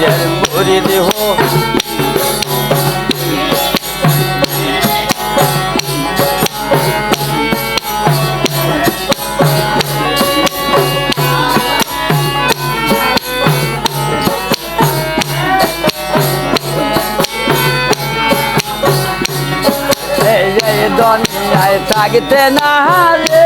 পীরের মুরিদ হো। এই যে দুনিয়ায় থাকতে না রে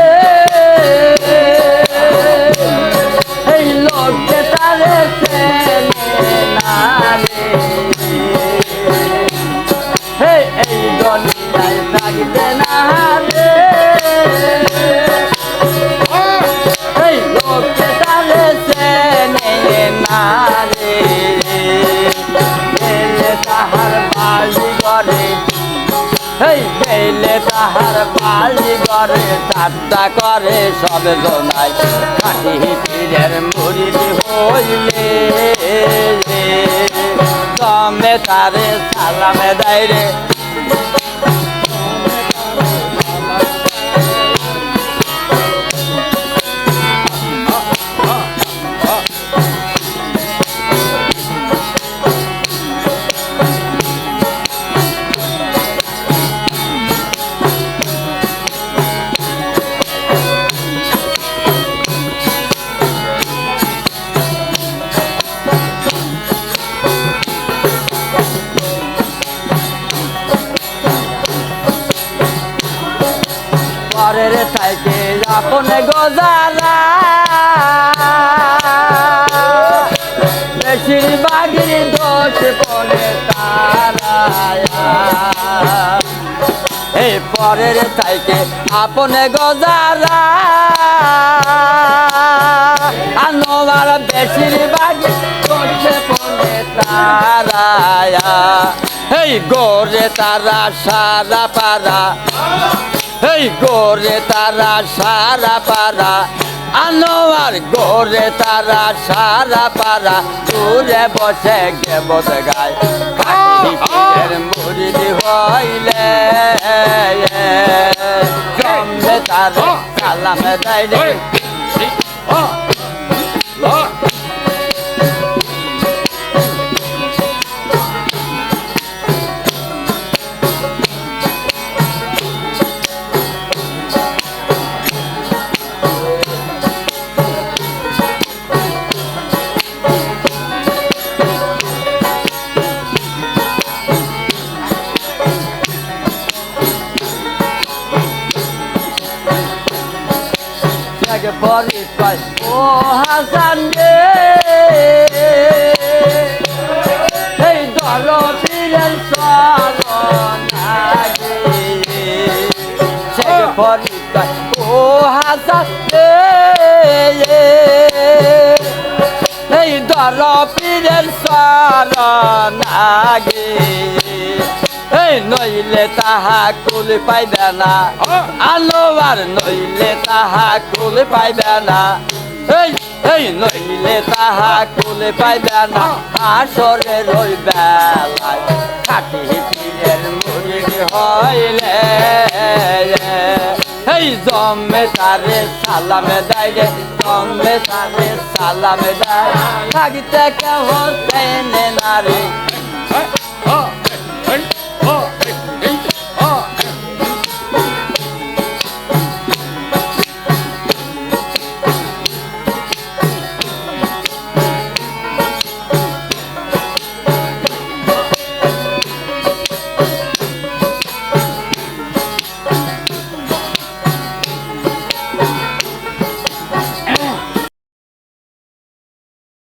রে এলে তাহার বাড়ি করে বাড়ি করে সবে জনাই কাটি পীরের মুড়ি হইলে তারে সালামে দেয় পরের থাকে আপন গোজারা বেশিরভাগই দোষ পনে তারা এই পরের থাকে আপন গজারা আনোয়ার বেশিরভাগই দোষ পনে তারা এই গোরে তারা সারা পারা এই গোরে তারা সারা পারা আনোয়ার গোরে তারা সারা পারা দূরে বসে গেবত গায় কাঠির মুড়ি হইলে জমে তারে সালাম দেয় ও হাসান রে এই দল পীরের চরণ আগে থেকে পরিচয় ও হাসান রে এই দল পীরের চরণ আগে এই নইলে তাহা কুল পাইবে না। আলোয়ার নইলে তাহা কুল পাইবে না। এই এই নইলে তাহা কুল পাইবে না। আসরে রই বেলায় খাটি পীরের মুড়ি হইলে। এই জমে তারে সালামে দেয় রে জমে তারে সালামে দেয়। থাকিতে কেহ না রে।